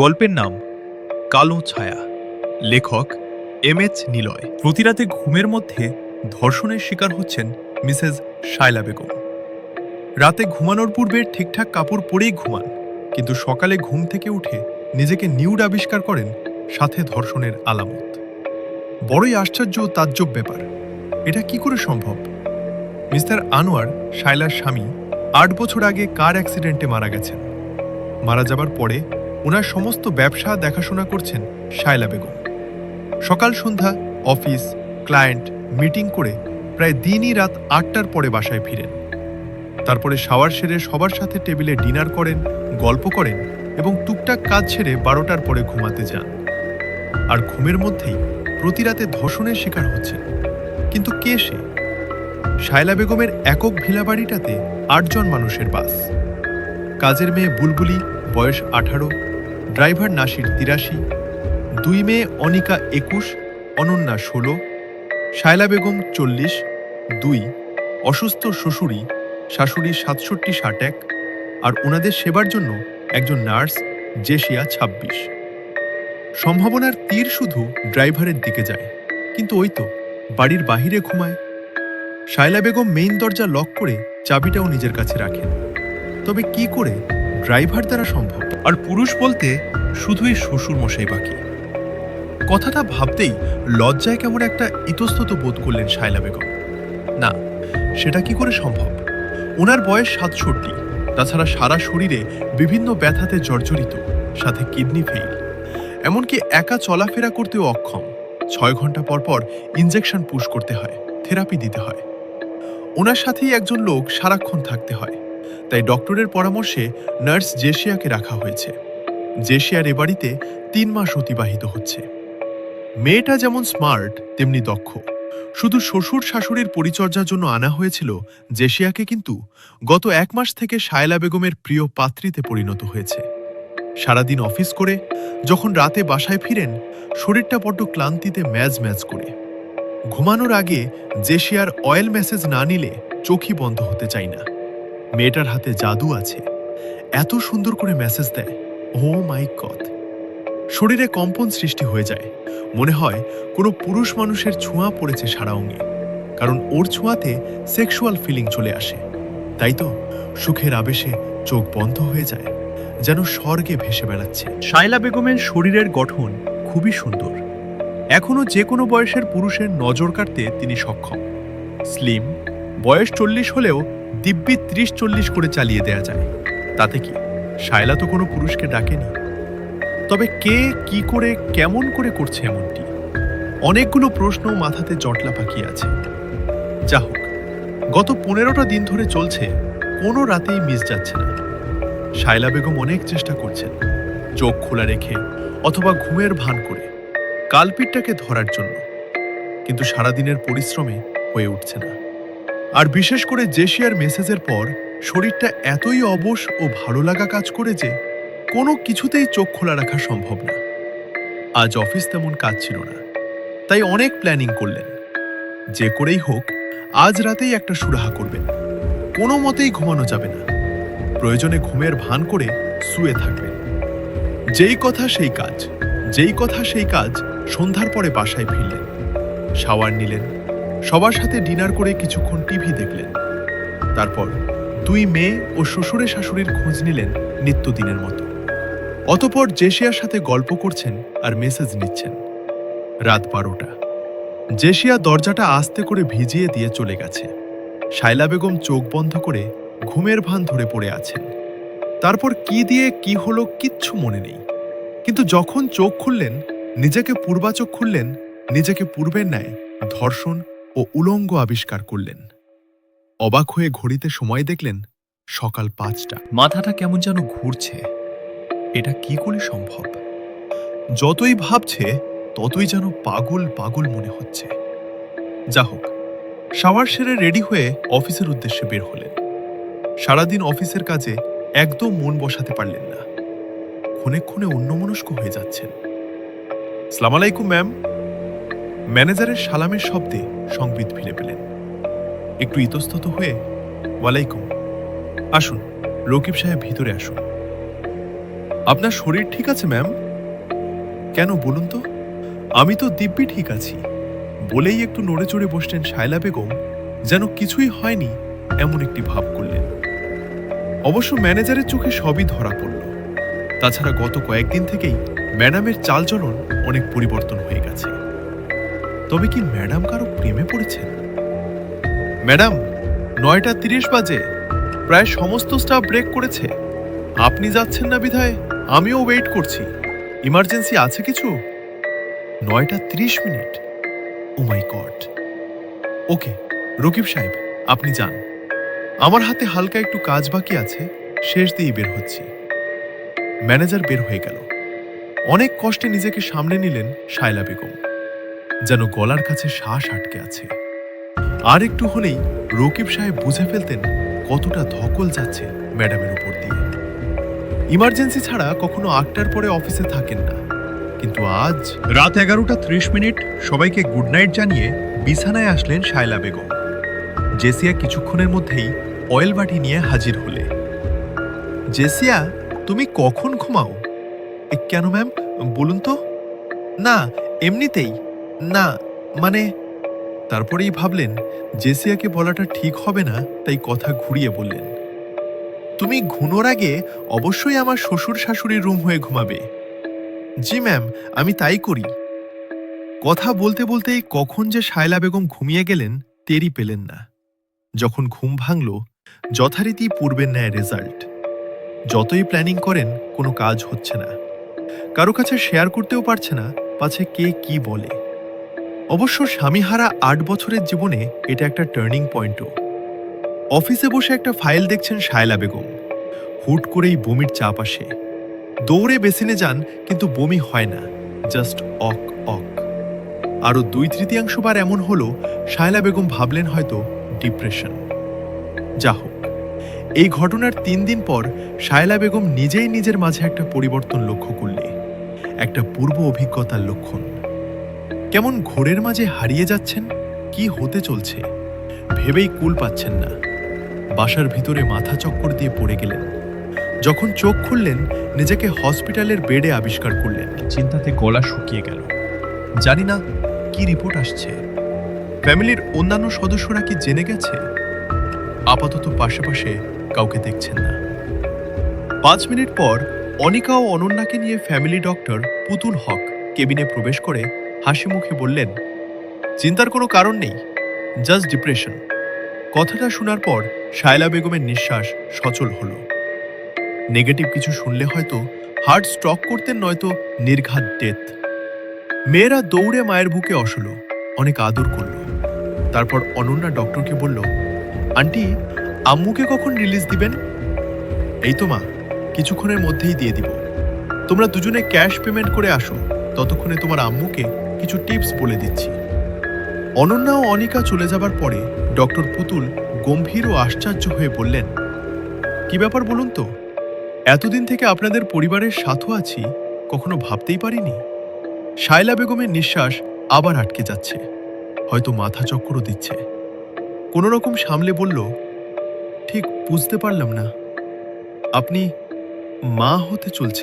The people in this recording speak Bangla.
গল্পের নাম কালো ছায়া। লেখক এম এইচ নিলয়। প্রতিরাতে ঘুমের মধ্যে ধর্ষণের শিকার হচ্ছেন মিসেস শায়লা বেগম। রাতে ঘুমানোর পূর্বে ঠিকঠাক কাপড় পরেই ঘুমান, কিন্তু সকালে ঘুম থেকে উঠে নিজেকে নিউড আবিষ্কার করেন সাথে ধর্ষণের আলামত। বড়ই আশ্চর্য ও তাজ্জব ব্যাপার। এটা কি করে সম্ভব? মিস্টার আনোয়ার শায়লার স্বামী আট বছর আগে কার অ্যাক্সিডেন্টে মারা গেছেন? মারা যাবার পরে ওনার সমস্ত ব্যবসা দেখাশোনা করছেন শায়লা বেগম। সকাল সন্ধ্যা, অফিস, ক্লায়েন্ট, মিটিং করে প্রায় দিনই রাত আটটার পরে বাসায় ফিরেন। তারপরে শাওয়ার সেরে সবার সাথে টেবিলে ডিনার করেন, গল্প করেন এবং টুকটাক কাজ ছেড়ে বারোটার পরে ঘুমাতে যান। আর ঘুমের মধ্যেই প্রতি রাতে ধর্ষণের শিকার হচ্ছেন। কিন্তু কে সে? শায়লা বেগমের একক ভিলা বাড়িটাতে আটজন মানুষের বাস। কাজের মেয়ে বুলবুলি, বয়স আঠারো ড্রাইভার নাসির তিরাশি, দুই মেয়ে অনিকা একুশ, অনন্যা ষোলো, শায়লা বেগম চল্লিশ, দুই অসুস্থ শ্বশুরি, শাশুড়ি সাতষট্টি ষাট এক, আর ওনাদের সেবার জন্য একজন নার্স জেসিয়া ছাব্বিশ। সম্ভাবনার তীর শুধু ড্রাইভারের দিকে যায়, কিন্তু ওই তো বাড়ির বাহিরে ঘুমায়। শায়লা বেগম মেইন দরজা লক করে চাবিটাও নিজের কাছে রাখেন। তবে কি করে ড্রাইভার দ্বারা সম্ভব? আর পুরুষ বলতে শুধুই শ্বশুর মশাই বাকি। কথাটা ভাবতেই লজ্জায় কেমন একটা ইতস্তত বোধ করলেন শায়লা বেগম। না, সেটা কি করে সম্ভব? ওনার বয়স সাতষট্টি, তাছাড়া সারা শরীরে বিভিন্ন ব্যথাতে জর্জরিত, সাথে কিডনি ফেইল এমনকি একা চলাফেরা করতেও অক্ষম। ছয় ঘণ্টা পর পর ইনজেকশন পুশ করতে হয় থেরাপি দিতে হয়। ওনার সাথেই একজন লোক সারাক্ষণ থাকতে হয়। তাই ডক্টরের পরামর্শে নার্স জেসিয়াকে রাখা হয়েছে। জেসিয়ার এ বাড়িতে তিন মাস অতিবাহিত হচ্ছে। মেয়েটা যেমন স্মার্ট, তেমনি দক্ষ। শুধু শ্বশুর শাশুড়ির পরিচর্যার জন্য আনা হয়েছিল জেসিয়াকে কিন্তু গত এক মাস থেকে শায়লা বেগমের প্রিয় পাত্রীতে পরিণত হয়েছে। সারাদিন অফিস করে যখন রাতে বাসায় ফিরেন, শরীরটা বড্ড ক্লান্তিতে ম্যাজ ম্যাজ করে। ঘুমানোর আগে জেসিয়ার অয়েল মেসেজ না নিলে চোখই বন্ধ হতে চাই না। মেয়েটার হাতে জাদু আছে। এত সুন্দর করে মেসেজ দেয়। ও মাই গড শরীরে কম্পন সৃষ্টি হয়ে যায়। মনে হয় কোনো পুরুষ মানুষের ছোঁয়া পড়েছে সারা অঙ্গে। কারণ ওর ছোঁয়াতে সেক্সুয়াল ফিলিং চলে আসে। তাই তো, সুখের আবেশে চোখ বন্ধ হয়ে যায়, যেন স্বর্গে ভেসে বেড়াচ্ছে। শায়লা বেগমের শরীরের গঠন খুবই সুন্দর। এখনও যে কোনো বয়সের পুরুষের নজর কাটতে তিনি সক্ষম। স্লিম বয়স চল্লিশ হলেও দিব্যি ত্রিশ চল্লিশ করে চালিয়ে দেয়া যায়। তাতে কি শায়লা তো কোনো পুরুষকে ডাকেনি? তবে কে কি করে, কেমন করে করছে এমনটি? অনেকগুলো প্রশ্ন মাথাতে জটলা পাকিয়ে আছে। যা হোক গত পনেরোটা দিন ধরে চলছে, কোনো রাতেই মিস যাচ্ছে না। শায়লা বেগম অনেক চেষ্টা করছেন, চোখ খোলা রেখে অথবা ঘুমের ভান করে কালপিটটাকে ধরার জন্য। কিন্তু সারাদিনের পরিশ্রমে হয়ে উঠছে না। আর বিশেষ করে জেসিয়ার মেসেজের পর, শরীরটা এতই অবশ ও ভালো লাগা কাজ করে যে, কোনো কিছুতেই চোখ খোলা রাখা সম্ভব না। আজ অফিস তেমন কাজ ছিল না, তাই অনেক প্ল্যানিং করলেন। যে করেই হোক, আজ রাতেই একটা সুরাহা করবেন। কোনো মতেই ঘুমানো যাবে না। প্রয়োজনে ঘুমের ভান করে শুয়ে থাকবেন। যেই কথা সেই কাজ, যেই কথা সেই কাজ সন্ধ্যার পরে বাসায় ফিরলেন। শাওয়ার নিলেন সবার সাথে ডিনার করে কিছুক্ষণ টিভি দেখলেন। তারপর দুই মেয়ে ও শ্বশুরে শাশুড়ির খোঁজ নিলেন নিত্যদিনের মতো। অতপর জেসিয়ার সাথে গল্প করছেন আর মেসেজ নিচ্ছেন। রাত বারোটা। জেসিয়া দরজাটা আস্তে করে ভিজিয়ে দিয়ে চলে গেছে। শায়লা বেগম চোখ বন্ধ করে ঘুমের ভান ধরে পড়ে আছেন। তারপর কি দিয়ে কি হলো কিচ্ছু মনে নেই। কিন্তু যখন চোখ খুললেন, নিজেকে পূর্বাচক খুললেন, নিজেকে পূর্বের ন্যায় ধর্ষণ ও উলঙ্গ আবিষ্কার করলেন। অবাক হয়ে ঘড়িতে সময় দেখলেন সকাল পাঁচটা। মাথাটা কেমন যেন ঘুরছে। এটা কি করে সম্ভব? যতই ভাবছে, ততই যেন পাগল পাগল মনে হচ্ছে। যা হোক, শাওয়ার সেরে রেডি হয়ে অফিসের উদ্দেশ্যে বের হলেন। সারাদিন অফিসের কাজে একদম মন বসাতে পারলেন না। ক্ষণে ক্ষণে অন্যমনস্ক হয়ে যাচ্ছেন। সালাম আলাইকুম, ম্যাম। ম্যানেজারের সালামের শব্দে সংবিত ফিরে পেলেন। একটু ইতস্তত হয়ে, ওয়ালাইকুম। আসুন, রকিব সাহেব ভিতরে আসুন। আপনার শরীর ঠিক আছে, ম্যাম? কেন, বলুন তো? আমি তো দিব্যি ঠিক আছি। বলেই একটু নড়ে চড়ে বসলেন শায়লা বেগম, যেন কিছুই হয়নি এমন একটি ভাব করলেন। অবশ্য ম্যানেজারের চোখে সবই ধরা পড়ল। তাছাড়া গত কয়েকদিন থেকেই ম্যাডামের চালচলন অনেক পরিবর্তন হয়ে গেছে। তবে কি ম্যাডাম কারও প্রেমে পড়েছেন? ম্যাডাম, নয়টা তিরিশ বাজে। প্রায় সমস্ত স্টাফ ব্রেক করেছে। আপনি যাচ্ছেন না বিধায়, আমিও ওয়েট করছি। ইমার্জেন্সি আছে কিছু? নয়টা তিরিশ minute. O my God. Okay, Rakib Saheb, আপনি যান। আমার হাতে হালকা একটু কাজ বাকি আছে, শেষ দিয়েই বের হচ্ছি। ম্যানেজার বের হয়ে গেল। অনেক কষ্টে নিজেকে সামনে নিলেন শায়লা বেগম। যেন গলার কাছে শ্বাস আটকে আছে। আর একটু হলেই রকিব সাহেব বুঝে ফেলতেন কতটা ধকল যাচ্ছে ম্যাডামের উপর দিয়ে। ইমার্জেন্সি ছাড়া কখনো আটটার পরে অফিসে থাকেন না। কিন্তু আজ রাত এগারোটা ত্রিশ মিনিট সবাইকে গুড নাইট জানিয়ে বিছানায় আসলেন শায়লা বেগম। জেসিয়া কিছুক্ষণের মধ্যেই অয়েল বাটি নিয়ে হাজির হলে। জেসিয়া, তুমি কখন ঘুমাও? কেন ম্যাম? বলুন তো। না, এমনিতেই। না মানে? তারপরেই ভাবলেন, জেসিয়াকে বলাটা ঠিক হবে না, তাই কথা ঘুরিয়ে বললেন। তুমি ঘুনোর আগে অবশ্যই আমার শ্বশুর শাশুড়ির রুম হয়ে ঘুমাবে। জি ম্যাম, আমি তাই করি। কথা বলতে বলতেই কখন যে শায়লা বেগম ঘুমিয়ে গেলেন, টেরই পেলেন না। যখন ঘুম ভাঙল, যথারীতি পূর্বের ন্যায় রেজাল্ট। যতই প্ল্যানিং করেন, কোনো কাজ হচ্ছে না। কারও কাছে শেয়ার করতেও পারছে না, পাছে কে কি বলে। অবশ্য স্বামীহারা আট বছরের জীবনে এটা একটা টার্নিং পয়েন্টও অফিসে বসে একটা ফাইল দেখছেন শায়লা বেগম। হুট করেই বমির চাপ আসে। দৌড়ে বেসিনে যান, কিন্তু বমি হয় না। জাস্ট অক অক আরও দুই তৃতীয়াংশ বার এমন হলো, শায়লা বেগম ভাবলেন হয়তো ডিপ্রেশন যা হোক। এই ঘটনার তিন দিন পর শায়লা বেগম নিজেই নিজের মাঝে একটা পরিবর্তন লক্ষ্য করলে। একটা পূর্ব অভিজ্ঞতার লক্ষণ। কেমন ঘোরের মাঝে হারিয়ে যাচ্ছেন? কি হতে চলছে? ভেবেই কুল পাচ্ছেন না। বাসার ভিতরে মাথা চক্কর দিয়ে পড়ে গেলেন। যখন চোখ খুললেন, নিজেকে হসপিটালের বেডে আবিষ্কার করলেন। চিন্তাতে গলা শুকিয়ে গেল। জানি না কি রিপোর্ট আসছে। ফ্যামিলির অন্যান্য সদস্যরা কি জেনে গেছে? আপাতত পাশে কাউকে দেখছেন না। পাঁচ মিনিট পর অনিকা ও অনন্যাকে নিয়ে ফ্যামিলি ডক্টর পুতুল হক কেবিনে প্রবেশ করে হাসি মুখে বললেন, চিন্তার কোনো কারণ নেই জাস্ট ডিপ্রেশন কথাটা শোনার পর শায়লা বেগমের নিঃশ্বাস সচল হল। নেগেটিভ কিছু শুনলে হয়তো হার্ট স্ট্রক করতেন, নয়তো নির্ঘাত ডেথ। মেয়েরা দৌড়ে মায়ের বুকে অসলো, অনেক আদর করল। তারপর অনন্যা ডক্টরকে বলল, আন্টি, আম্মুকে কখন রিলিজ দিবেন? এই তো মা, কিছুক্ষণের মধ্যেই দিয়ে দিব। তোমরা দুজনে ক্যাশ পেমেন্ট করে আসো, ততক্ষণে তোমার আম্মুকে কিছু টিপস বলে দিচ্ছি। অনন্যা ও অনিকা চলে যাবার পরে ডক্টর পুতুল গম্ভীর ও আশ্চর্য হয়ে বললেন, কি ব্যাপার বলুন তো? এতদিন থেকে আপনাদের পরিবারের সাথও আছি, কখনো ভাবতেই পারিনি। শায়লা বেগমের নিঃশ্বাস আবার আটকে যাচ্ছে, হয়তো মাথা চক্করও দিচ্ছে। কোনো রকম সামলে বলল, ঠিক বুঝতে পারলাম না। আপনি মা হতে চলছে